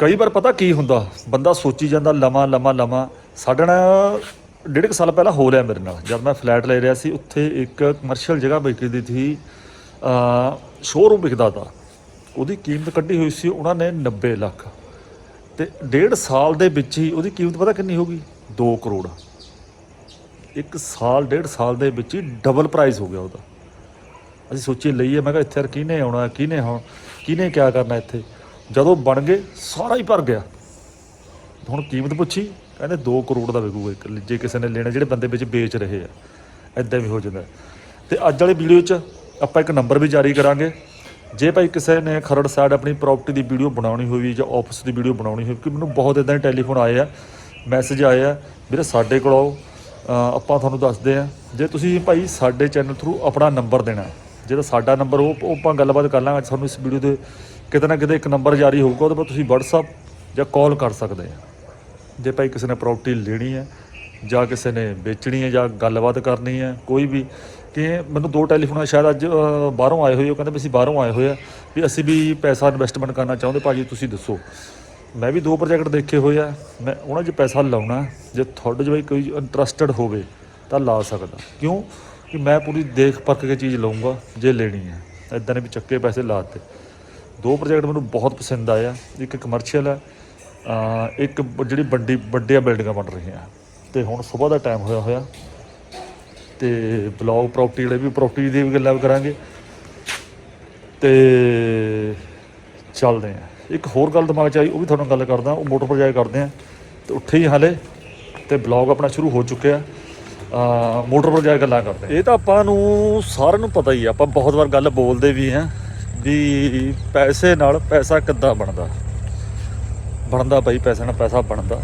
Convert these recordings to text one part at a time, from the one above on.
ਕਈ ਵਾਰ ਪਤਾ ਕੀ ਹੁੰਦਾ, ਬੰਦਾ ਸੋਚੀ ਜਾਂਦਾ ਲਵਾਂ ਲਵਾਂ ਲਵਾਂ ਸਾਡੇ ਨਾਲ ਡੇਢ ਕੁ ਸਾਲ ਪਹਿਲਾਂ ਹੋ ਰਿਹਾ ਮੇਰੇ ਨਾਲ। ਜਦ ਮੈਂ ਫਲੈਟ ਲੈ ਰਿਹਾ ਸੀ, ਉੱਥੇ ਇੱਕ ਕਮਰਸ਼ੀਅਲ ਜਗ੍ਹਾ ਵਿਕਦੀ ਸੀ ਅ ਸ਼ੋਰੂਮ ਵਿਕਦਾ ਤਾ। ਉਹਦੀ ਕੀਮਤ ਕੱਢੀ ਹੋਈ ਸੀ ਉਹਨਾਂ ਨੇ 90 ਲੱਖ। ਤੇ ਡੇਢ ਸਾਲ ਦੇ ਵਿੱਚ ਹੀ ਉਹਦੀ ਕੀਮਤ ਪਤਾ ਕਿੰਨੀ ਹੋ ਗਈ? 2 ਕਰੋੜ। ਇੱਕ ਸਾਲ, ਡੇਢ ਸਾਲ ਦੇ ਵਿੱਚ ਹੀ ਡਬਲ ਪ੍ਰਾਈਸ ਹੋ ਗਿਆ ਉਹਦਾ। ਅਸੀਂ ਸੋਚੀ ਲਈਏ, ਮੈਂ ਕਿਹਾ ਇੱਥੇ ਯਾਰ ਕਿਹਨੇ ਆਉਣਾ, ਕਿਹਨੇ ਹੁਣ ਕਿਹਨੇ ਕਿਆ ਕਰਨਾ ਇੱਥੇ? ਜਦੋਂ ਬਣ ਗਏ, ਸਾਰਾ ਹੀ ਭਰ ਗਿਆ। ਹੁਣ ਕੀਮਤ ਪੁੱਛੀ, ਕਹਿੰਦੇ 2 ਕਰੋੜ ਦਾ ਵਿਕੂਗਾ ਇੱਕ। ਜੇ ਕਿਸੇ ਨੇ ਲੈਣਾ, ਜਿਹੜੇ ਬੰਦੇ ਵਿੱਚ ਵੇਚ ਰਹੇ ਆ ਐਦਾਂ ਵੀ ਹੋ ਜਾਂਦਾ। ਤੇ ਅੱਜ ਵਾਲੀ ਵੀਡੀਓ 'ਚ ਆਪਾਂ ਇੱਕ ਨੰਬਰ ਵੀ ਜਾਰੀ ਕਰਾਂਗੇ। ਜੇ ਭਾਈ ਕਿਸੇ ਨੇ ਖਰੜ ਸਾਈਡ ਆਪਣੀ ਪ੍ਰਾਪਰਟੀ ਦੀ ਵੀਡੀਓ ਬਣਾਉਣੀ ਹੋਈ ਜਾਂ ਆਫਿਸ ਦੀ ਵੀਡੀਓ ਬਣਾਉਣੀ ਹੋਈ, ਕਿ ਮੈਨੂੰ ਬਹੁਤ ਇਦਾਂ ਦੇ ਟੈਲੀਫੋਨ ਆਏ ਆ ਮੈਸੇਜ ਆਏ ਆ, ਵੀਰੇ ਸਾਡੇ ਕੋਲ ਆਓ ਆਪਾਂ ਤੁਹਾਨੂੰ ਦੱਸਦੇ ਆ। ਜੇ ਤੁਸੀਂ ਭਾਈ ਸਾਡੇ ਚੈਨਲ ਥਰੂ ਆਪਣਾ ਨੰਬਰ ਦੇਣਾ, ਜਿਹੜਾ ਸਾਡਾ ਨੰਬਰ, ਉਹ ਉਹ ਆਪਾਂ ਗੱਲਬਾਤ ਕਰ ਲਾਂਗੇ ਤੁਹਾਨੂੰ ਇਸ ਵੀਡੀਓ ਦੇ ਕਿਤੇ ਨਾ ਕਿਤੇ ਇੱਕ ਨੰਬਰ ਜਾਰੀ ਹੋਊਗਾ, ਉਹਦੇ ਪਰ ਤੁਸੀਂ WhatsApp ਜਾਂ ਕਾਲ ਕਰ ਸਕਦੇ ਆ। ਜੇ ਭਾਈ ਕਿਸੇ ਨੇ ਪ੍ਰਾਪਰਟੀ ਲੈਣੀ ਹੈ, ਜਾਂ ਕਿਸੇ ਨੇ ਵੇਚਣੀ ਹੈ, ਜਾਂ ਗੱਲਬਾਤ ਕਰਨੀ ਹੈ, ਕੋਈ ਵੀ, ਕਿ ਮੈਨੂੰ ਦੋ ਟੈਲੀਫੋਨਾਂ ਸ਼ਾਇਦ ਅੱਜ ਬਾਹਰੋਂ ਆਏ ਹੋਏ ਉਹ ਕਹਿੰਦੇ ਵੀ ਅਸੀਂ ਬਾਹਰੋਂ ਆਏ ਹੋਏ ਆ, ਵੀ ਅਸੀਂ ਵੀ ਪੈਸਾ ਇਨਵੈਸਟਮੈਂਟ ਕਰਨਾ ਚਾਹੁੰਦੇ, ਭਾਜੀ ਤੁਸੀਂ ਦੱਸੋ। ਮੈਂ ਵੀ ਦੋ ਪ੍ਰੋਜੈਕਟ ਦੇਖੇ ਹੋਏ ਆ, ਮੈਂ ਉਹਨਾਂ 'ਚ ਪੈਸਾ ਲਾਉਣਾ, ਜੇ ਤੁਹਾਡੇ 'ਚ ਵੀ ਕੋਈ ਇੰਟਰਸਟਡ ਹੋਵੇ, ਤਾਂ ਲਾ ਸਕਦਾ। ਕਿਉਂ? ਕਿ ਮੈਂ ਪੂਰੀ ਦੇਖ ਪਰਖ ਕੇ ਚੀਜ਼ ਲਵਾਂਗਾ ਜੇ ਲੈਣੀ ਹੈ। ਇਦਾਂ ਨੇ ਵੀ ਚੱਕੇ ਪੈਸੇ ਲਾਤੇ ਦੋ ਪ੍ਰੋਜੈਕਟ ਮੈਨੂੰ ਬਹੁਤ ਪਸੰਦ ਆਇਆ ਇੱਕ ਕਮਰਸ਼ੀਅਲ ਹੈ ਇੱਕ ਜਿਹੜੀ ਵੱਡੀ, ਵੱਡੀਆਂ ਬਿਲਡਿੰਗਾਂ ਬਣ ਰਹੀਆਂ ਤੇ ਹੁਣ ਸਵੇਰ ਦਾ ਟਾਈਮ ਹੋਇਆ ਹੋਇਆ। ਤੇ ਬਲੌਗ ਪ੍ਰਾਪਰਟੀ ਵਾਲੇ ਵੀ ਪ੍ਰਾਪਰਟੀ ਦੀ ਵੀ ਗੱਲਾਂ ਕਰਾਂਗੇ। ਤੇ ਚੱਲਦੇ ਆ। ਇੱਕ ਹੋਰ ਗੱਲ ਦਿਮਾਗ 'ਚ ਆਈ, ਉਹ ਵੀ ਤੁਹਾਨੂੰ ਗੱਲ ਕਰਦਾ, ਉਹ ਮੋਟਰ ਪ੍ਰੋਜੈਕਟ ਕਰਦੇ ਆ। ਤੇ ਉੱਥੇ ਹੀ ਹਾਲੇ ਤੇ ਬਲੌਗ ਆਪਣਾ ਸ਼ੁਰੂ ਹੋ ਚੁੱਕਿਆ। ਆ ਮੋਟਰ ਪਰ ਗੱਲਾਂ ਕਰਦੇ ਇਹ ਤਾਂ ਆਪਾਂ ਨੂੰ ਸਾਰਿਆਂ ਨੂੰ ਪਤਾ ਹੀ ਆ, ਆਪਾਂ ਬਹੁਤ ਵਾਰ ਗੱਲ ਬੋਲਦੇ ਵੀ ਆ। ਵੀ ਪੈਸੇ ਨਾਲ ਪੈਸਾ ਕਿੱਦਾਂ ਬਣਦਾ? ਬਣਦਾ ਬਈ ਪੈਸੇ ਨਾਲ ਪੈਸਾ ਬਣਦਾ।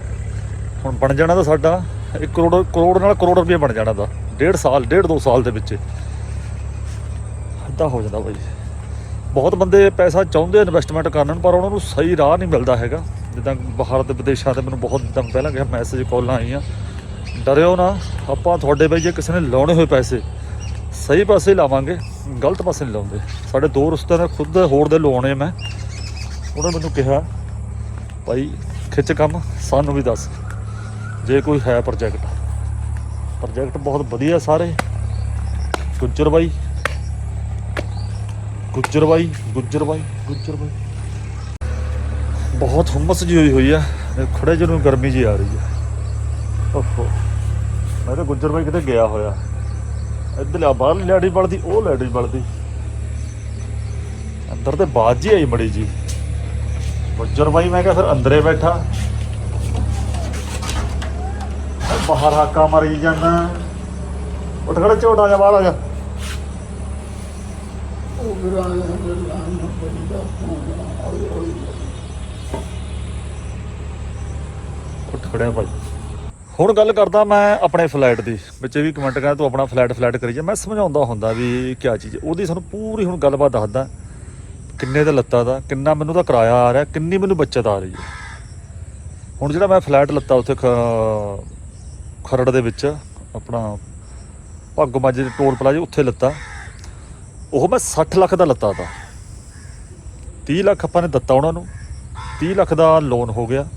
ਹੁਣ ਬਣ ਜਾਣਾ ਤਾਂ ਸਾਡਾ 1 ਕਰੋੜ ਕਰੋੜ ਨਾਲ ਕਰੋੜ ਰੁਪਏ ਬਣ ਜਾਣਾ ਦਾ ਡੇਢ ਸਾਲ, ਡੇਢ ਦੋ ਸਾਲ ਦੇ ਵਿੱਚ। ਅੱਧਾ ਹੋ ਜਾਂਦਾ ਬਾਈ। ਬਹੁਤ ਬੰਦੇ ਪੈਸਾ ਚਾਹੁੰਦੇ ਇਨਵੈਸਟਮੈਂਟ ਕਰਨ ਨੂੰ, ਪਰ ਉਹਨਾਂ ਨੂੰ ਸਹੀ ਰਾਹ ਨਹੀਂ ਮਿਲਦਾ ਹੈਗਾ। ਜਿੱਦਾਂ ਬਾਹਰ ਦੇ ਵਿਦੇਸ਼ਾਂ ਤੇ ਮੈਨੂੰ ਬਹੁਤ ਦਿਨ ਪਹਿਲਾਂ ਕਿਹਾ ਮੈਸੇਜ ਕਾਲਾਂ ਆਈਆਂ। ਡਰਿਓ ਨਾ। ਆਪਾਂ ਤੁਹਾਡੇ ਬਈ ਜੇ ਕਿਸੇ ਨੇ ਲਾਉਣੇ ਹੋਏ ਪੈਸੇ ਸਹੀ ਪਾਸੇ ਲਾਵਾਂਗੇ, ਗਲਤ ਪਾਸੇ ਨਹੀਂ ਲਾਉਂਦੇ। ਸਾਡੇ ਦੋ ਰਿਸ਼ਤੇਦਾਰ ਨੇ ਖੁਦ ਹੋਰ ਦੇ ਲਵਾਉਣੇ ਮੈਂ। ਉਹਨੇ ਮੈਨੂੰ ਕਿਹਾ, ਭਾਈ, ਖਿੱਚ ਕੰਮ, ਸਾਨੂੰ ਵੀ ਦੱਸ, ਜੇ ਕੋਈ ਹੈ ਪ੍ਰੋਜੈਕਟ ਪ੍ਰੋਜੈਕਟ ਬਹੁਤ ਵਧੀਆ ਸਾਰੇ। ਗੁੱਜਰ ਬਾਈ ਗੁੱਜਰ ਬਾਈ ਗੁੱਜਰ ਬਾਈ ਗੁੱਜਰ ਬਾਈ। ਬਹੁਤ ਹੁਮਸ ਜੀ ਹੋਈ ਹੋਈ ਆ। ਇਹ ਖੜੇ ਜਿਹਨੂੰ ਗਰਮੀ ਜੀ ਆ ਰਹੀ ਆ। ਓਹੋ। ਮੈਂ ਤਾਂ ਗੁੱਜਰ ਬਾਈ ਕਿਤੇ ਗਿਆ ਹੋਇਆ। ਇੱਧਰ ਆ ਬਾਹਰ ਲੈੜੀ ਬਲਦੀ ਉਹ ਲੈੜੀ ਬਲਦੀ। ਅੰਦਰ ਤੇ ਬਾਜ ਜੀ ਆਈ ਮੜੀ ਜੀ ਗੁੱਜਰ ਬਾਈ ਮੈਂ ਕਿਹਾ ਫਿਰ ਅੰਦਰੇ ਬੈਠਾ। ਬਾਹਰ ਹਾਕਾ ਮਾਰੀ ਜਾਂਦਾ। ਉੱਠ ਖੜਾ ਝੋਟਾ ਜਾ ਬਾਹਰ ਆ ਜਾ। ਉੱਠ ਖੜਿਆ ਭਾਈ। ਹੁਣ ਗੱਲ ਕਰਦਾ ਮੈਂ ਆਪਣੇ ਫਲੈਟ ਦੀ, ਵਿੱਚ ਵੀ ਕਮੈਂਟ ਕਰਾਂ ਤੂੰ ਆਪਣਾ ਫਲੈਟ ਫਲੈਟ ਕਰੀ ਜਾ ਮੈਂ ਸਮਝਾਉਂਦਾ ਹੁੰਦਾ ਵੀ ਕੀ ਚੀਜ਼ ਉਹਦੀ ਸਾਨੂੰ ਪੂਰੀ ਹੁਣ ਗੱਲਬਾਤ ਦੱਸਦਾ, ਕਿੰਨੇ ਦਾ ਲੱਤਾ ਦਾ, ਕਿੰਨਾ ਮੈਨੂੰ ਦਾ ਕਿਰਾਇਆ ਆ ਰਿਹਾ, ਕਿੰਨੀ ਮੈਨੂੰ ਬੱਚਤ ਆ ਰਹੀ ਹੈ। ਹੁਣ ਜਿਹੜਾ ਮੈਂ ਫਲੈਟ ਲੱਤਾ ਉੱਥੇ ਖ- ਖਰੜ ਦੇ ਵਿੱਚ, ਆਪਣਾ ਭੱਗੋ ਮਾਜੇ ਦੇ ਟੋਲ ਪਲਾਜ਼ੇ ਉੱਥੇ ਲੱਤਾ, ਉਹ ਮੈਂ 60 ਲੱਖ ਦਾ ਲੱਤਾ ਤਾ। 30 ਲੱਖ ਆਪਾਂ ਨੇ ਦਿੱਤਾ ਉਹਨਾਂ ਨੂੰ 30 ਲੱਖ ਦਾ ਲੋਨ ਹੋ ਗਿਆ।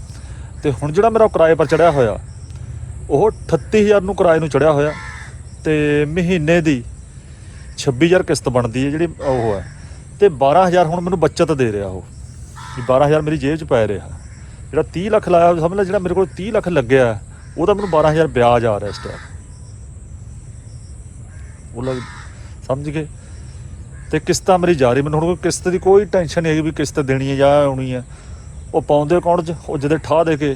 ਤੇ ਹੁਣ ਜਿਹੜਾ ਮੇਰਾ ਕਿਰਾਏ ਪਰ ਚੜਿਆ ਹੋਇਆ ਉਹ 38000 ਨੂੰ ਕਿਰਾਏ ਨੂੰ ਚੜਿਆ ਹੋਇਆ ਤੇ ਮਹੀਨੇ ਦੀ 26000 ਕਿਸ਼ਤ ਬਣਦੀ ਹੈ ਜਿਹੜੀ ਉਹ ਹੈ। ਤੇ 12000 ਹੁਣ ਮੈਨੂੰ ਬਚਤ ਦੇ ਰਿਹਾ ਉਹ। ਕਿ 12000 ਮੇਰੀ ਜੇਬ 'ਚ ਪੈ ਰਿਹਾ। ਜਿਹੜਾ 30 ਲੱਖ ਲਾਇਆ, ਸਮਝ ਲੈ ਜਿਹੜਾ ਮੇਰੇ ਕੋਲ 30 ਲੱਖ ਲੱਗਿਆ ਉਹਦਾ ਮੈਨੂੰ 12000 ਵਿਆਜ ਆ ਰਿਹਾ ਇਸ ਟਾਈਮ ਉਹ ਲੱਗ ਸਮਝ ਗਏ? ਤੇ ਕਿਸ਼ਤਾਂ ਮੇਰੀ ਜਾਰੀ ਮੈਨੂੰ ਹੁਣ ਕਿਸ਼ਤ ਦੀ ਕੋਈ ਟੈਨਸ਼ਨ ਨਹੀਂ ਹੈਗੀ ਵੀ ਕਿਸ਼ਤ ਦੇਣੀ ਹੈ ਜਾਂ ਆਉਣੀ ਹੈ। ਉਹ ਪਾਉਂਦੇ ਅਕਾਊਂਟ 'ਚ, ਉਹ ਜਦੇ ਠਾ ਦੇ ਕੇ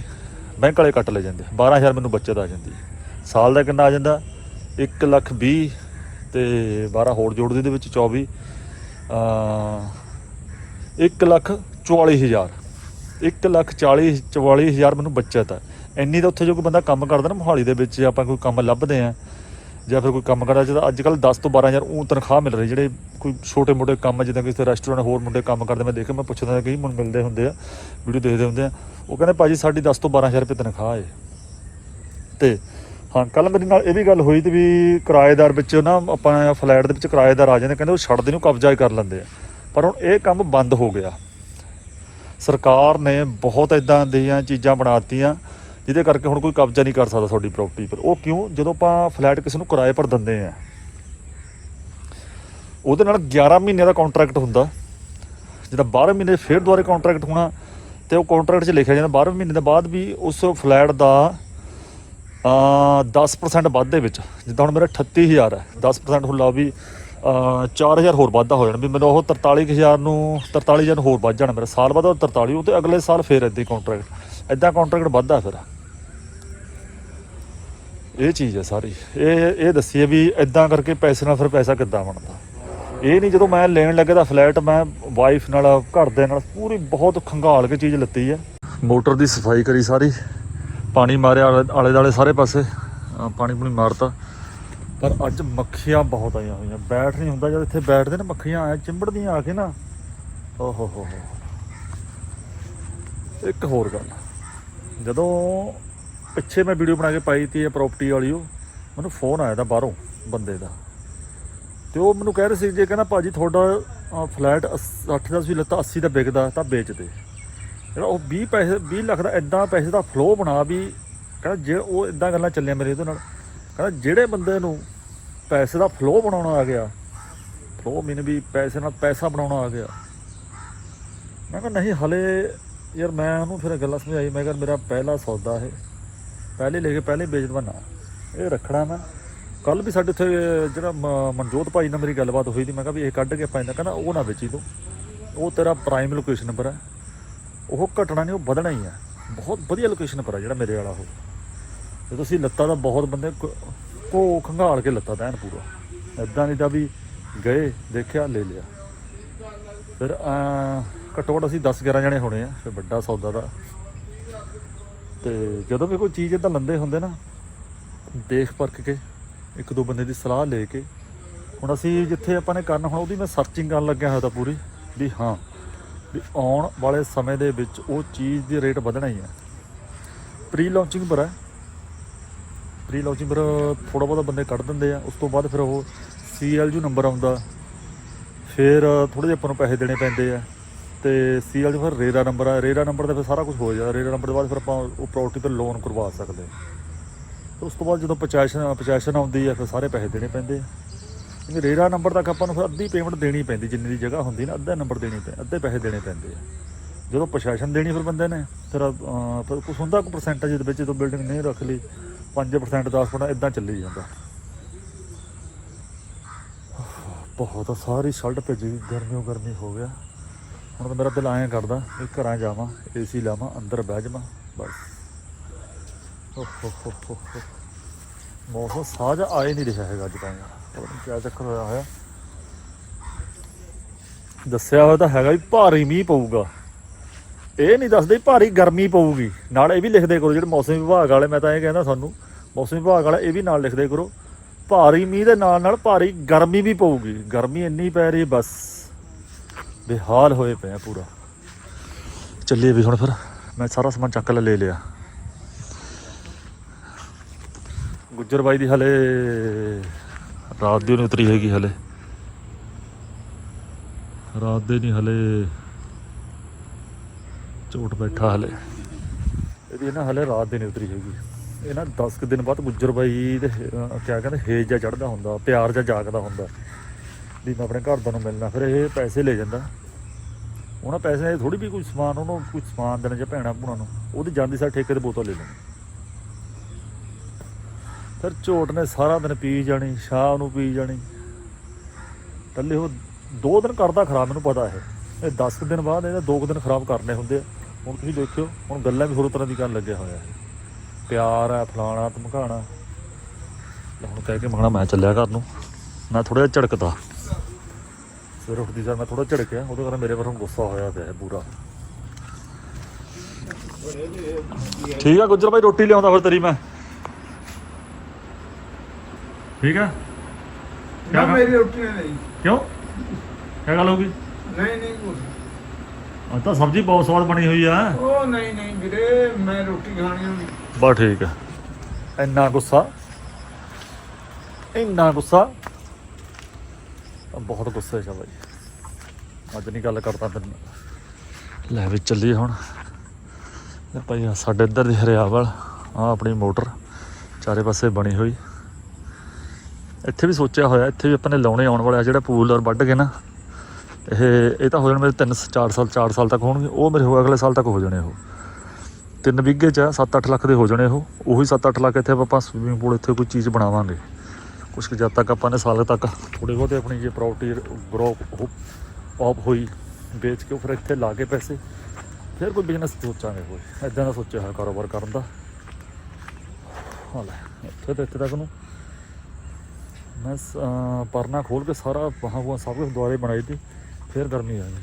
ਬੈਂਕ ਵਾਲੇ ਕੱਟ ਲੈ ਜਾਂਦੇ 12000 ਮੈਨੂੰ ਬੱਚਤ ਆ ਜਾਂਦੀ। ਹੈ। ਸਾਲ ਦਾ ਕਿੰਨਾ ਆ ਜਾਂਦਾ? 1 ਲੱਖ 20 ਤੇ 12 ਹੋਰ ਜੋੜ ਦੇ ਦੇ ਵਿੱਚ 24 ਅ 1 ਲੱਖ 44000 1 ਲੱਖ 40 44000 ਮੈਨੂੰ ਬੱਚਤ ਹੈ ਇੰਨੀ ਤਾਂ ਉੱਥੇ ਜੋ ਕੋਈ ਬੰਦਾ ਕੰਮ ਕਰਦਾ ਨਾ ਮੋਹਾਲੀ ਦੇ ਵਿੱਚ, ਆਪਾਂ ਕੋਈ ਕੰਮ ਲੱਭਦੇ ਆ ਜਾਂ ਫਿਰ ਕੋਈ ਕੰਮ ਕਰਦਾ ਜਿਹਦਾ ਅੱਜ ਕੱਲ 10 ਤੋਂ 12000 ਉਹ ਤਨਖਾਹ ਮਿਲ ਰਹੀ, ਜਿਹੜੇ ਕੋਈ ਛੋਟੇ ਮੋਟੇ ਕੰਮ ਜਿੱਦਾਂ ਕਿਸੇ ਰੈਸਟੋਰੈਂਟ ਹੋਰ ਮੁੰਡੇ ਕੰਮ ਕਰਦੇ, ਮੈਂ ਦੇਖਿਆ, ਮੈਂ ਪੁੱਛਦਾ ਕਈ ਮੁੰਡੇ ਮਿਲਦੇ ਹੁੰਦੇ ਆ ਵੀਡੀਓ ਦੇਖਦੇ ਹੁੰਦੇ ਆ, ਉਹ ਕਹਿੰਦੇ, ਭਾਜੀ, ਸਾਡੀ 10 ਤੋਂ 12000 ਰੁਪਏ ਤਨਖਾਹ ਹੈ ਤੇ ਹਾਂ ਕੱਲ ਮੇਰੇ ਨਾਲ ਇਹ ਵੀ ਗੱਲ ਹੋਈ ਤੇ ਵੀ ਕਿਰਾਏਦਾਰ ਵਿੱਚ ਨਾ ਆਪਾਂ ਫਲੈਟ ਦੇ ਵਿੱਚ ਕਿਰਾਏਦਾਰ ਆ ਜਾਂਦੇ, ਕਹਿੰਦੇ ਉਹ ਛੱਡਦੇ ਨੂੰ ਕਬਜ਼ਾ ਹੀ ਕਰ ਲੈਂਦੇ ਆ। ਪਰ ਹੁਣ ਇਹ ਕੰਮ ਬੰਦ ਹੋ ਗਿਆ। ਸਰਕਾਰ ਨੇ ਬਹੁਤ ਇਦਾਂ ਦੀਆਂ ਚੀਜ਼ਾਂ ਬਣਾਤੀਆਂ ਜਿਹਦੇ ਕਰਕੇ ਹੁਣ ਕੋਈ ਕਬਜ਼ਾ ਨਹੀਂ ਕਰ ਸਕਦਾ ਤੁਹਾਡੀ ਪ੍ਰਾਪਰਟੀ ਪਰ ਉਹ ਕਿਉਂ? ਜਦੋਂ ਆਪਾਂ ਫਲੈਟ ਕਿਸੇ ਨੂੰ ਕਿਰਾਏ ਪਰ ਦਿੰਦੇ ਆ, ਉਹਦੇ ਨਾਲ 11 ਮਹੀਨੇ ਦਾ ਕੰਟਰੈਕਟ ਹੁੰਦਾ। ਜਦੋਂ 12 ਮਹੀਨੇ ਫਿਰ ਦੁਬਾਰੇ ਕੰਟਰੈਕਟ ਹੋਣਾ ਤੇ ਉਹ ਕੰਟਰੈਕਟ 'ਚ ਲਿਖਿਆ ਜਾਂਦਾ 12 ਮਹੀਨੇ ਦੇ ਬਾਅਦ ਵੀ ਉਸ ਫਲੈਟ ਦਾ ਅ 10% ਵੱਧ ਦੇ ਵਿੱਚ, ਜਿੱਦਾਂ ਹੁਣ ਮੇਰਾ 38000 ਹੈ 10% ਹੁੱਲਾ ਵੀ ਅ 4000 ਹੋਰ ਵਾਧਾ ਹੋ ਜਾਣਾ, ਵੀ ਮੈਨੂੰ ਉਹ 43000 ਨੂੰ 43000 ਹੋਰ ਵੱਧ ਜਾਣਾ, ਮੇਰਾ ਸਾਲ ਬਾਅਦ ਉਹ 43 ਉਹ ਤੇ ਅਗਲੇ ਸਾਲ ਫੇਰ ਏਦਾਂ ਹੀ ਕੰਟਰੈਕਟ ਏਦਾਂ ਕੰਟਰੈਕਟ ਵੱਧਦਾ ਫਿਰ। ਇਹ ਚੀਜ਼ ਹੈ ਸਾਰੀ। ਇਹ ਇਹ ਦੱਸੀਏ ਵੀ ਏਦਾਂ ਕਰਕੇ ਪੈਸੇ ਨਾਲ ਫਿਰ ਪੈਸਾ ਕਿੱਦਾਂ ਬਣਦਾ? ਇਹ ਨਹੀਂ ਜਦੋਂ ਮੈਂ ਲੈਣ ਲੱਗੇ ਤਾਂ ਫਲੈਟ ਮੈਂ ਵਾਈਫ ਨਾਲ ਘਰ ਦੇ ਨਾਲ ਪੂਰੀ ਬਹੁਤ ਖੰਗਾਲ ਕੇ ਚੀਜ਼ ਲੱਤੀ ਹੈ ਮੋਟਰ ਦੀ ਸਫ਼ਾਈ ਕਰੀ ਸਾਰੀ। ਪਾਣੀ ਮਾਰਿਆ ਆਲੇ ਆਲੇ ਦੁਆਲੇ ਸਾਰੇ ਪਾਸੇ। ਪਾਣੀ ਪੂਣੀ ਮਾਰਤਾ। ਪਰ ਅੱਜ ਮੱਖੀਆਂ ਬਹੁਤ ਆਈਆਂ ਹੋਈਆਂ। ਬੈਠ ਨਹੀਂ ਹੁੰਦਾ ਜਦ ਇੱਥੇ ਬੈਠਦੇ ਨੇ ਮੱਖੀਆਂ ਆ ਚਿੰਬੜਦੀਆਂ ਆ ਕੇ ਨਾ। ਓ ਹੋ ਹੋ। ਇੱਕ ਹੋਰ ਗੱਲ। ਜਦੋਂ ਪਿੱਛੇ ਮੈਂ ਵੀਡੀਓ ਬਣਾ ਕੇ ਪਾਈ ਤੀ ਇਹ ਪ੍ਰਾਪਰਟੀ ਵਾਲੀ ਉਹ। ਮੈਨੂੰ ਫੋਨ ਆਇਆ ਤਾਂ ਬਾਹਰੋਂ ਬੰਦੇ ਦਾ। ਤੇ ਉਹ ਮੈਨੂੰ ਕਹਿ ਰਹੇ ਸੀ, ਜੇ ਕਹਿੰਦਾ ਭਾਜੀ ਤੁਹਾਡਾ ਫਲੈਟ 60 ਦਾ ਤੁਸੀਂ ਲੱਤਾ 80 ਦਾ ਵਿਕਦਾ ਤਾਂ ਵੇਚ ਦੇ। ਜਿਹੜਾ ਉਹ 20 ਪੈਸੇ 20 ਲੱਖ ਦਾ ਇਦਾਂ ਪੈਸੇ ਦਾ ਫਲੋ ਬਣਾ ਵੀ ਕਹਿੰਦਾ ਜੇ ਉਹ ਇਦਾਂ ਗੱਲਾਂ ਚੱਲੀਆਂ ਮੇਰੇ ਉਹਦੇ ਨਾਲ, ਕਹਿੰਦਾ ਜਿਹੜੇ ਬੰਦੇ ਨੂੰ ਪੈਸੇ ਦਾ ਫਲੋ ਬਣਾਉਣਾ ਆ ਗਿਆ ਫਲੋ ਮੀਨ ਵੀ ਪੈਸੇ ਨਾਲ ਪੈਸਾ ਬਣਾਉਣਾ ਆ ਗਿਆ। ਮੈਂ ਕਿਹਾ ਨਹੀਂ, ਹਲੇ ਯਾਰ ਮੈਂ ਉਹਨੂੰ ਫਿਰ ਗੱਲਾਂ ਸਮਝਾਈ, ਮੈਂ ਕਿਹਾ ਮੇਰਾ ਪਹਿਲਾ ਸੌਦਾ ਹੈ ਪਹਿਲੇ ਲੈ ਕੇ ਪਹਿਲੇ ਵੇਚ ਦਵਾਂ ਨਾ ਇਹ ਰੱਖਣਾ ਮੈਂ। ਕੱਲ ਵੀ ਸਾਡੇ ਇੱਥੇ ਜਿਹੜਾ ਮ- ਮਨਜੋਤ ਭਾਈ ਨਾਲ ਮੇਰੀ ਗੱਲਬਾਤ ਹੋਈ ਸੀ। ਮੈਂ ਕਿਹਾ ਵੀ ਇਹ ਕੱਢ ਕੇ ਪੈਂਦਾ ਕਹਿੰਦਾ ਉਹ ਨਾ ਵੇਚੀ ਤੂੰ। ਉਹ ਤੇਰਾ ਪ੍ਰਾਈਮ ਲੋਕੇਸ਼ਨ ਪਰ ਹੈ। ਉਹ ਘਟਣਾ ਨਹੀਂ ਉਹ ਵਧਣਾ ਹੀ ਹੈ। ਬਹੁਤ ਵਧੀਆ ਲੋਕੇਸ਼ਨ ਪਰ ਹੈ ਜਿਹੜਾ ਮੇਰੇ ਵਾਲਾ ਉਹ। ਤੇ ਤੁਸੀਂ ਲੱਤਾਂ ਦਾ ਬਹੁਤ ਬੰਦੇ ਕ- ਕੋ ਖੰਗਾਲ ਕੇ ਲੱਤਾ ਤਾਂ ਐਨ ਪੂਰਾ। ਐਦਾਂ ਨਹੀਂ ਤਾਂ ਵੀ ਗਏ ਦੇਖਿਆ ਲੈ ਲਿਆ। ਫਿਰ ਅਮ, ਘੱਟੋ ਘੱਟ ਅਸੀਂ 10 11 ਜਣੇ ਹੋਣੇ ਆ। ਫਿਰ ਵੱਡਾ ਸੌਦਾ ਦਾ। ਤੇ ਜਦੋਂ ਵੀ ਕੋਈ ਚੀਜ਼ ਇਦਾਂ ਲੰਦੇ ਹੁੰਦੇ ਨਾ, ਦੇਖ ਪਰਖ ਕੇ, ਇੱਕ ਦੋ ਬੰਦੇ ਦੀ ਸਲਾਹ ਲੈ ਕੇ, ਹੁਣ ਅਸੀਂ ਜਿੱਥੇ ਆਪਾਂ ਨੇ ਕਰਨਾ, ਹੁਣ ਉਹਦੀ ਮੈਂ ਸਰਚਿੰਗ ਕਰਨ ਲੱਗਿਆ ਹੋਇਆ ਤਾਂ ਪੂਰੀ, ਵੀ ਹਾਂ, ਵੀ ਆਉਣ ਵਾਲੇ ਸਮੇਂ ਦੇ ਵਿੱਚ ਉਹ ਚੀਜ਼ ਦੀ ਰੇਟ ਵਧਣਾ ਹੀ ਹੈ। ਪ੍ਰੀ ਲਾਂਚਿੰਗ ਪਰ ਹੈ। ਪ੍ਰੀ ਲਾਂਚਿੰਗ ਪਰ ਥੋੜਾ ਬਹੁਤਾ ਬੰਦੇ ਕੱਢ ਦਿੰਦੇ ਆ, ਉਸ ਤੋਂ ਬਾਅਦ ਫਿਰ ਉਹ ਸੀਐਲਯੂ ਨੰਬਰ ਆਉਂਦਾ, ਫਿਰ ਥੋੜੇ ਜਿਹੇ ਆਪਾਂ ਨੂੰ ਪੈਸੇ ਦੇਣੇ ਪੈਂਦੇ ਆ। ਤੇ ਸੀਐਲਯੂ ਫਿਰ ਰੇਰਾ ਨੰਬਰ ਆ, ਰੇਰਾ ਨੰਬਰ ਤੇ ਫਿਰ ਸਾਰਾ ਕੁਝ ਹੋ ਜਾਂਦਾ। ਰੇਰਾ ਨੰਬਰ ਦੇ ਬਾਅਦ ਫਿਰ ਆਪਾਂ ਉਹ ਪ੍ਰਾਪਰਟੀ ਤੇ ਲੋਨ ਕਰਵਾ ਸਕਦੇ ਹਾਂ। ਤੇ ਉਸ ਤੋਂ ਬਾਅਦ ਜਦੋਂ ਪਚੈਸ਼ਨ ਪਚੈਸ਼ਨ ਆਉਂਦੀ ਆ, ਫਿਰ ਸਾਰੇ ਪੈਸੇ ਦੇਣੇ ਪੈਂਦੇ ਆ। ਕਿਉਂਕਿ ਰੇਰਾ ਨੰਬਰ ਤੱਕ ਆਪਾਂ ਨੂੰ ਫਿਰ ਅੱਧੀ ਪੇਮੈਂਟ ਦੇਣੀ ਪੈਂਦੀ, ਜਿੰਨੀ ਦੀ ਜਗ੍ਹਾ ਹੁੰਦੀ ਨਾ, ਅੱਧਾ ਨੰਬਰ ਦੇਣੀ ਪੈਂਦੀ ਅੱਧੇ ਪੈਸੇ ਦੇਣੇ ਪੈਂਦੇ ਆ। ਜਦੋਂ ਪ੍ਰਸ਼ਾਸਨ ਦੇਣੀ ਫਿਰ ਬੰਦੇ ਨੇ, ਫਿਰ ਫਿਰ ਕੁਛ ਹੁੰਦਾ ਕੋ ਪਰਸੈਂਟੇਜ ਦੇ ਵਿੱਚ, ਜਦੋਂ ਬਿਲਡਿੰਗ ਨਹੀਂ ਰੱਖ ਲਈ 5% 10% ਇਦਾਂ ਚੱਲੀ ਜਾਂਦਾ। ਬਹੁਤ ਸਾਰੀ ਸ਼ਰਟ ਭੇਜੀ, ਗਰਮੀਓ ਗਰਮੀ ਹੋ ਗਿਆ। ਹੁਣ ਤਾਂ ਮੇਰਾ ਦਿਲ ਐਂ ਕਰਦਾ ਵੀ ਘਰਾਂ ਜਾਵਾਂ ਏਸੀ ਲਾਵਾਂ, ਅੰਦਰ ਬਹਿ ਜਾਵਾਂ, ਬਸ। ਓਹ ਹੋ ਹੋ ਹੋ ਸਾਜ ਆਏ ਨਹੀਂ ਰਿਹਾ ਹੈਗਾ ਅੱਜ ਤਾਂ ਪਤਾ ਨਹੀਂ ਕਿਆ ਚੱਕਰ ਹੋਇਆ ਹੋਇਆ। ਦੱਸਿਆ ਹੋਇਆ ਤਾਂ ਹੈਗਾ ਵੀ ਭਾਰੀ ਮੀਂਹ ਪਊਗਾ। ਇਹ ਨਹੀਂ ਦੱਸਦੇ ਭਾਰੀ ਗਰਮੀ ਪਊਗੀ। ਨਾਲ ਇਹ ਵੀ ਲਿਖਦੇ ਕਰੋ, ਜਿਹੜੇ ਮੌਸਮ ਵਿਭਾਗ ਵਾਲੇ, ਮੈਂ ਤਾਂ ਇਹ ਕਹਿੰਦਾ ਸਾਨੂੰ, ਮੌਸਮ ਵਿਭਾਗ ਵਾਲਾ ਇਹ ਵੀ ਨਾਲ ਲਿਖਦੇ ਕਰੋ। ਭਾਰੀ ਮੀਂਹ ਦੇ ਨਾਲ ਨਾਲ ਭਾਰੀ ਗਰਮੀ ਵੀ ਪਊਗੀ। ਗਰਮੀ ਇੰਨੀ ਪੈ ਰਹੀ ਬਸ। ਬੇਹਾਲ ਹੋਏ ਪਏ ਆ ਪੂਰਾ। ਚੱਲੀਏ ਵੀ ਹੁਣ ਫਿਰ। ਮੈਂ ਸਾਰਾ ਸਮਾਨ ਚੱਕ ਲੈ ਲੈ ਲਿਆ। ਗੁੱਜਰ ਬਾਈ ਦੀ ਹਲੇ ਰਾਤ ਦੀ ਨਹੀਂ ਉਤਰੀ ਹੈਗੀ ਹਲੇ। ਰਾਤ ਦੇ ਨਹੀਂ, ਹਲੇ ਝੂਠ ਬੈਠਾ ਹਲੇ। ਇਹਦੀ ਨਾ ਹਲੇ ਰਾਤ ਦੀ ਨਹੀਂ ਉਤਰੀ ਹੈਗੀ। ਇਹ ਨਾ 10 ਕੁ ਦਿਨ ਬਾਅਦ ਗੁੱਜਰ ਬਾਈ ਦੇ ਕਿਆ ਕਹਿੰਦੇ, ਹੇਜ ਜਾ ਚੜਦਾ ਹੁੰਦਾ, ਪਿਆਰ ਜਾ ਜਾਗਦਾ ਹੁੰਦਾ। ਵੀ ਮੈਂ ਆਪਣੇ ਘਰਦਿਆਂ ਨੂੰ ਮਿਲਣਾ, ਫਿਰ ਇਹ ਪੈਸੇ ਲੈ ਜਾਂਦਾ। ਉਹਨਾਂ ਪੈਸੇ ਥੋੜੀ ਵੀ ਕੋਈ ਸਮਾਨ, ਉਹਨੂੰ ਕੋਈ ਸਮਾਨ ਦੇਣਾ ਜਾਂ ਭੈਣਾ ਭੂਣਾ ਨੂੰ, ਉਹਦੀ ਜਾਂਦੀ ਸਾਰ ਠੇਕੇ ਤੇ ਬੋਤਲ ਲੈ ਲੈਣੀ। ਫਿਰ ਝੋਟ ਨੇ ਸਾਰਾ ਦਿਨ ਪੀ ਜਾਣੀ, ਸ਼ਾਮ ਨੂੰ ਪੀ ਜਾਣੀ। ਟੱਲੇ ਉਹ ਦੋ ਦਿਨ ਕਰਦਾ ਖਰਾਬ, ਮੈਨੂੰ ਪਤਾ ਹੈ ਇਹ 10 ਕੁ ਦਿਨ ਬਾਅਦ ਇਹਦੇ ਦੋ ਕੁ ਦਿਨ ਖਰਾਬ ਕਰਨੇ ਹੁੰਦੇ ਆ। ਹੁਣ ਤੁਸੀਂ ਦੇਖਿਓ, ਹੁਣ ਗੱਲਾਂ ਵੀ ਹੋਰ ਤਰ੍ਹਾਂ ਦੀ ਕਰਨ ਲੱਗਿਆ ਹੋਇਆ ਹੈ ਪਿਆਰ ਹੈ ਫਲਾਣਾ, ਧਮਕਾਣਾ। ਹੁਣ ਕਹਿ ਕੇ ਮਗਣਾ ਮੈਂ ਚੱਲਿਆ ਘਰ ਨੂੰ। ਮੈਂ ਥੋੜਾ ਜਿਹਾ ਝੜਕਦਾ। ਸਵੇਰ ਉੱਠਦੀ ਸਾਰ ਮੈਂ ਥੋੜਾ ਝੜਕਿਆ ਉਹਦੇ ਕਾਰਨ ਮੇਰੇ ਪਰ ਹੁਣ ਗੁੱਸਾ ਹੋਇਆ ਪਿਆ ਹੈ ਪੂਰਾ। ਠੀਕ ਆ ਗੁੱਜਰ ਭਾਈ ਰੋਟੀ ਲਿਆਉਂਦਾ ਫਿਰ ਤੇਰੀ ਮੈਂ। ਠੀਕ ਆ? ਨਾ ਮੇਰੀ ਰੋਟੀ ਨਹੀਂ ਕਿਉਂ? ਕਿਆ ਗੱਲ ਹੋ ਗਈ? ਨਹੀਂ ਨਹੀਂ। ਅੱਜ ਤਾਂ ਸਬਜ਼ੀ ਬਹੁਤ ਸਵਾਦ ਬਣੀ ਹੋਈ ਆ। ਉਹ ਨਹੀਂ ਨਹੀਂ ਵੀਰੇ ਮੈਂ ਰੋਟੀ ਖਾਣੀ ਹੋਣੀ। ਬਸ ਠੀਕ ਆ। ਇੰਨਾ ਗੁੱਸਾ। ਇੰਨਾ ਗੁੱਸਾ। ਬਹੁਤ ਗੁੱਸੇ ਚ ਆ ਬਾਈ। ਅੱਜ ਨਹੀਂ ਗੱਲ ਕਰਦਾ ਤੇਰੇ ਨਾਲ ਲੈ ਵੀ ਚੱਲੀਏ ਹੁਣ। ਇਹ ਭਾਈ ਆਹ ਸਾਡੇ ਇੱਧਰ ਦੀ ਹਰਿਆਵਲ ਆ ਆਪਣੀ ਮੋਟਰ ਚਾਰੇ ਪਾਸੇ ਬਣੀ ਹੋਈ। ਇੱਥੇ ਵੀ ਸੋਚਿਆ ਹੋਇਆ, ਇੱਥੇ ਵੀ ਆਪਾਂ ਨੇ ਲਾਉਣੇ ਆਉਣ ਵਾਲਾ ਜਿਹੜਾ ਪੂਲ ਔਰ ਵੱਢ ਕੇ ਨਾ। ਇਹ ਇਹ ਤਾਂ ਹੋ ਜਾਣ ਮੇਰੇ 3 4 ਸਾਲ 4 ਸਾਲ ਤੱਕ ਹੋਣਗੇ, ਉਹ ਮੇਰੇ ਹੋ ਅਗਲੇ ਸਾਲ ਤੱਕ ਹੋ ਜਾਣੇ ਉਹ। ਤਿੰਨ ਵਿਗੇ ਚ 7-8 ਲੱਖ ਦੇ ਹੋ ਜਾਣੇ ਉਹ। ਉਹੀ 7-8 ਲੱਖ ਇੱਥੇ ਆਪਾਂ ਸਵੀਮਿੰਗ ਪੂਲ ਇੱਥੇ ਕੋਈ ਚੀਜ਼ ਬਣਾਵਾਂਗੇ। ਕੁਛ ਕੁ ਜਦ ਤੱਕ ਆਪਾਂ ਨੇ ਸਾਲ ਤੱਕ ਥੋੜੇ ਬਹੁਤੇ ਆਪਣੀ ਜੇ ਪ੍ਰਾਪਰਟੀ ਗਰੋ ਆਪ ਹੋਈ, ਵੇਚ ਕੇ ਫਿਰ ਇੱਥੇ ਲਾ ਕੇ ਪੈਸੇ, ਫਿਰ ਕੋਈ ਬਿਜ਼ਨਸ ਸੋਚਾਂਗੇ ਕੋਈ ਐਦਾਂ ਦਾ ਸੋਚਿਆ ਹੋਇਆ ਕਾਰੋਬਾਰ ਕਰਨ ਦਾ। ਹਾਂ ਲੈ ਇੱਥੇ ਤੇ ਇੱਥੇ ਤੱਕ ਨੂੰ। ਮੈਂ ਪਰਨਾ ਖੋਲ ਕੇ ਸਾਰਾ ਵਹਾਂ ਵਹਾਂ ਸਭ ਕੁਝ ਦੁਆਰੇ ਬਣਾਈ ਤੀ, ਫਿਰ ਗਰਮੀ ਆ ਗਈ।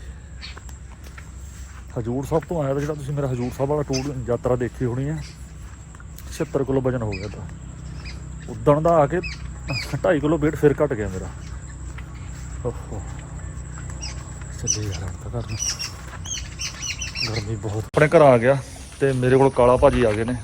ਹਜੂਰ ਸਾਹਿਬ ਤੋਂ ਆਇਆ ਤਾਂ ਜਿਹੜਾ ਤੁਸੀਂ ਮੇਰਾ ਹਜੂਰ ਸਾਹਿਬ ਵਾਲਾ ਟੂਰ ਯਾਤਰਾ ਦੇਖੀ ਹੋਣੀ ਹੈ 76 ਕਿਲੋ ਵਜਨ ਹੋ ਗਿਆ ਤਾਂ। ਉਦਣ ਦਾ ਆ ਕੇ 2.5 ਕਿਲੋ weight ਫਿਰ ਘਟ ਗਿਆ ਮੇਰਾ। ਓਹੋ। ਚੱਲੇ ਯਾਰ ਹੁਣ ਤਾਂ ਘਰ ਨੂੰ ਗਰਮੀ ਬਹੁਤ। ਆਪਣੇ ਘਰ ਆ ਗਿਆ ਤੇ ਮੇਰੇ ਕੋਲ ਕਾਲਾ ਭਾਜੀ ਆ ਗਏ ਨੇ।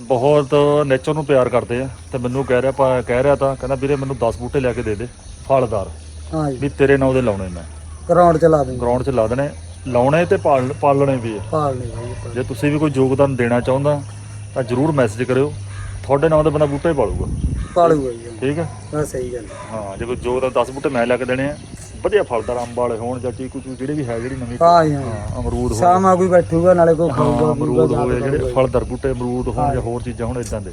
ਬਹੁਤ ਨੇਚਰ ਨੂੰ ਪਿਆਰ ਕਰਦੇ ਆ ਤੇ ਮੈਨੂੰ ਕਹਿ ਰਿਹਾ ਪਾ ਕਹਿ ਰਿਹਾ ਤਾਂ ਕਹਿੰਦਾ ਵੀਰੇ ਮੈਨੂੰ 10 ਬੂਟੇ ਲਿਆ ਕੇ ਦੇ ਦੇ ਫਲਦਾਰ। ਹਾਂ ਜੀ। ਵੀ ਤੇਰੇ ਨਾਂ ਦੇ ਲਾਉਣੇ ਮੈਂ। ਗਰਾਊਂਡ ਚ ਲਾ ਦੇਂਗੇ ਗਰਾਊਂਡ 'ਚ ਲਾ ਦੇਣੇ। ਲਾਉਣੇ ਤੇ ਪਾਲ ਪਾਲਣੇ ਵੀ ਆ। ਪਾਲ ਨਹੀਂ ਭਾਈ ਆਪਾਂ। ਜੇ ਤੁਸੀਂ ਵੀ ਕੋਈ ਯੋਗਦਾਨ ਦੇਣਾ ਚਾਹੁੰਦਾ ਤਾਂ ਜਰੂਰ ਮੈਸੇਜ ਕਰਿਓ। ਤੁਹਾਡੇ ਨਾਂ ਦੇ ਬੰਦਾ ਬੂਟੇ ਪਾਲੂਗਾ। ਪਾਲੂਗਾ ਜੀ। ਠੀਕ ਹੈ। ਬਸ ਸਹੀ ਗੱਲ। ਹੈ। ਹਾਂ ਜੇ ਕੋਈ ਯੋਗਦਾਨ 10 ਬੂਟੇ ਮੈਂ ਲੈ ਕੇ ਦੇਣੇ ਆ ਵਧੀਆ ਫਲਦਾਰ ਅੰਬ ਵਾਲੇ ਹੋਣ ਜਾਂ ਚੀਕੂ ਚੂ ਜਿਹੜੇ ਵੀ ਹੈ ਜਿਹੜੀ ਨਵੀਂ ਹਾਂ ਜੀ, ਹਾਂ। ਹਾਂ ਅਮਰੂਦ ਹੋਣ ਸ਼ਾਮ ਕੋਈ ਬੈਠੂਗਾ ਨਾਲੇ ਕੋਈ ਹਾਂ ਖਾਊਗਾ ਅਮਰੂਦ ਪੀਊਗਾ, ਹੋਏ ਯਾਦ ਜਿਹੜੇ ਕਰੂਗਾ ਫਲਦਾਰ ਬੂਟੇ ਅਮਰੂਦ ਹੋਣ ਹਾਂ। ਜਾਂ ਹੋਰ ਚੀਜ਼ਾਂ ਹੋਣ ਇਦਾਂ ਦੇ।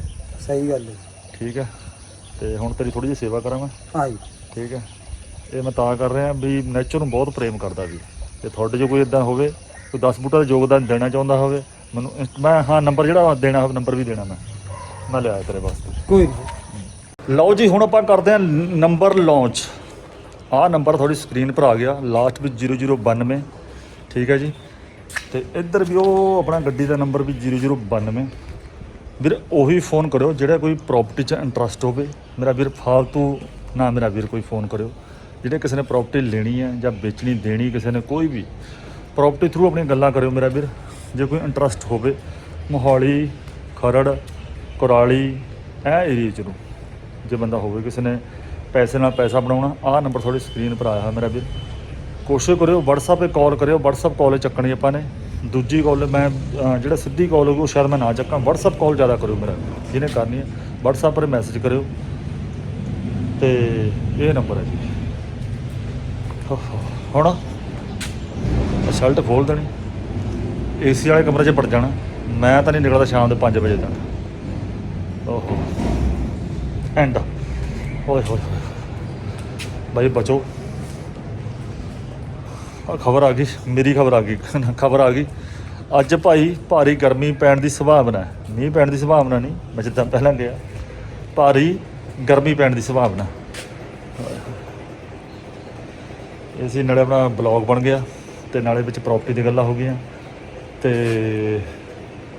ਸਹੀ ਗੱਲ ਹੈ। ਠੀਕ ਹੈ। ਤੇ ਹੁਣ ਤੇਰੀ ਥੋੜੀ ਜਿਹੀ ਸੇਵਾ ਕਰਾਂ ਮੈਂ। ਹਾਂ ਜੀ। ਠੀਕ ਹੈ। ਇਹ ਮੈਂ ਤਾਂ ਕਰ ਰਿਹਾ ਵੀ ਨੇਚਰ ਨੂੰ ਬਹੁਤ ਪ੍ਰੇਮ ਕਰਦਾ ਵੀ। ਤੇ ਤੁਹਾਡੇ ਜੋ ਕੋਈ ਇਦਾਂ ਹੋਵੇ ਕੋਈ 10 ਬੂਟਾ ਦਾ ਯੋਗਦਾਨ ਦੇਣਾ ਚਾਹੁੰਦਾ ਹੋਵੇ ਮੈਨੂੰ ਇੰਸ- ਮੈਂ ਹਾਂ ਨੰਬਰ ਜਿਹੜਾ ਦੇਣਾ ਹੋਵੇ ਨੰਬਰ ਵੀ ਦੇਣਾ ਮੈਂ। ਮੈਂ ਲਿਆ ਤੇਰੇ ਵਾਸਤੇ। ਕੋਈ ਨਹੀਂ। ਲਓ ਜੀ, ਹੁਣ ਆਪਾਂ ਕਰਦੇ ਹਾਂ ਨੰਬਰ ਲਾਂਚ ਆਹ ਨੰਬਰ ਤੁਹਾਡੀ ਸਕਰੀਨ ਪਰ ਆ ਗਿਆ ਲਾਸਟ ਵਿੱਚ 0092 ਠੀਕ ਹੈ ਜੀ। ਤੇ ਇੱਧਰ ਵੀ ਉਹ ਆਪਣਾ ਗੱਡੀ ਦਾ ਨੰਬਰ ਵੀ 0092 ਵੀਰ, ਉਹੀ ਫੋਨ ਕਰਿਓ, ਜਿਹੜਾ ਕੋਈ ਪ੍ਰਾਪਰਟੀ 'ਚ ਇੰਟਰਸਟ ਹੋਵੇ। ਮੇਰਾ ਵੀਰ, ਫਾਲਤੂ ਨਾ ਮੇਰਾ ਵੀਰ ਕੋਈ ਫੋਨ ਕਰਿਓ। ਜਿਹੜੇ ਕਿਸੇ ਨੇ ਪ੍ਰਾਪਰਟੀ ਲੈਣੀ ਹੈ ਜਾਂ ਵੇਚਣੀ, ਦੇਣੀ ਕਿਸੇ ਨੇ ਕੋਈ ਵੀ ਪ੍ਰਾਪਰਟੀ ਥਰੂ ਆਪਣੀਆਂ ਗੱਲਾਂ ਕਰਿਓ ਮੇਰਾ ਵੀਰ। ਜੇ ਕੋਈ ਇੰਟਰਸਟ ਹੋਵੇ, ਮੋਹਾਲੀ, ਖਰੜ, ਕੁਰਾਲੀ ਇਹ ਏਰੀਆ 'ਚ ਨੂੰ ਜੇ ਬੰਦਾ ਹੋਵੇ ਕਿਸੇ ਨੇ ਪੈਸੇ ਨਾਲ ਪੈਸਾ ਬਣਾਉਣਾ ਆਹ ਨੰਬਰ ਤੁਹਾਡੀ ਸਕਰੀਨ ਪਰ ਆਇਆ ਹੋਇਆ ਮੇਰਾ ਵੀਰ। ਕੋਸ਼ਿਸ਼ ਕਰਿਓ WhatsApp 'ਤੇ ਕਾਲ ਕਰਿਓ WhatsApp ਕਾਲ ਚੱਕਣੀ ਆਪਾਂ ਨੇ। ਦੂਜੀ ਕਾਲ ਮੈਂ ਜਿਹੜਾ ਸਿੱਧੀ ਕਾਲ ਹੋਊਗੀ ਉਹ ਸ਼ਾਇਦ ਮੈਂ ਨਾ ਚੱਕਾਂ। WhatsApp ਕਾਲ ਜ਼ਿਆਦਾ ਕਰਿਓ ਮੇਰਾ ਜਿਹਨੇ ਕਰਨੀ ਹੈ। WhatsApp 'ਤੇ ਮੈਸੇਜ ਕਰਿਓ। ਤੇ ਇਹ ਨੰਬਰ ਹੈ ਜੀ। ਹੋ, ਹੋ, ਹੁਣ ਸ਼ਰਟ ਖੋਲ ਦੇਣੀ। ਏਸੀ ਵਾਲੇ ਕਮਰੇ 'ਚ ਵੜ ਜਾਣਾ। ਮੈਂ ਤਾਂ ਨਹੀਂ ਨਿਕਲਦਾ ਸ਼ਾਮ ਦੇ 5 ਵਜੇ ਤੱਕ। ਓਹੋ। ਐਂਡ ਓਏ ਹੋਏ ਹੋਏ। ਭਾਈ ਬਚੋ। ਖਬਰ ਆ ਗਈ, ਮੇਰੀ ਖਬਰ ਆ ਗਈ, ਖਬਰ ਆ ਗਈ। ਅੱਜ ਭਾਈ ਭਾਰੀ ਗਰਮੀ ਪੈਣ ਦੀ ਸੰਭਾਵਨਾ ਹੈ। ਮੀਂਹ ਪੈਣ ਦੀ ਸੰਭਾਵਨਾ ਨਹੀਂ, ਮੈਂ ਜਿੱਦਾਂ ਪਹਿਲਾਂ ਗਿਆ ਭਾਰੀ ਗਰਮੀ ਪੈਣ ਦੀ ਸੰਭਾਵਨਾ ਇਹ ਸੀ ਨਾਲੇ ਆਪਣਾ ਬਲੌਗ ਬਣ ਗਿਆ ਤੇ ਨਾਲੇ ਵਿੱਚ ਪ੍ਰਾਪਰਟੀ ਦੀ ਗੱਲਾਂ ਹੋ ਗਈਆਂ। ਤੇ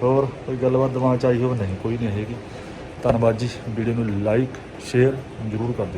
ਹੋਰ ਕੋਈ ਗੱਲਬਾਤ ਦਿਮਾਗ ਚ ਆਈ ਹੋਵੇ? ਨਹੀਂ, ਕੋਈ ਨਹੀਂ ਹੈਗੀ। ਧੰਨਵਾਦ ਜੀ। ਵੀਡੀਓ ਨੂੰ ਲਾਈਕ ਸ਼ੇਅਰ ਜ਼ਰੂਰ ਕਰ ਦਿਓ।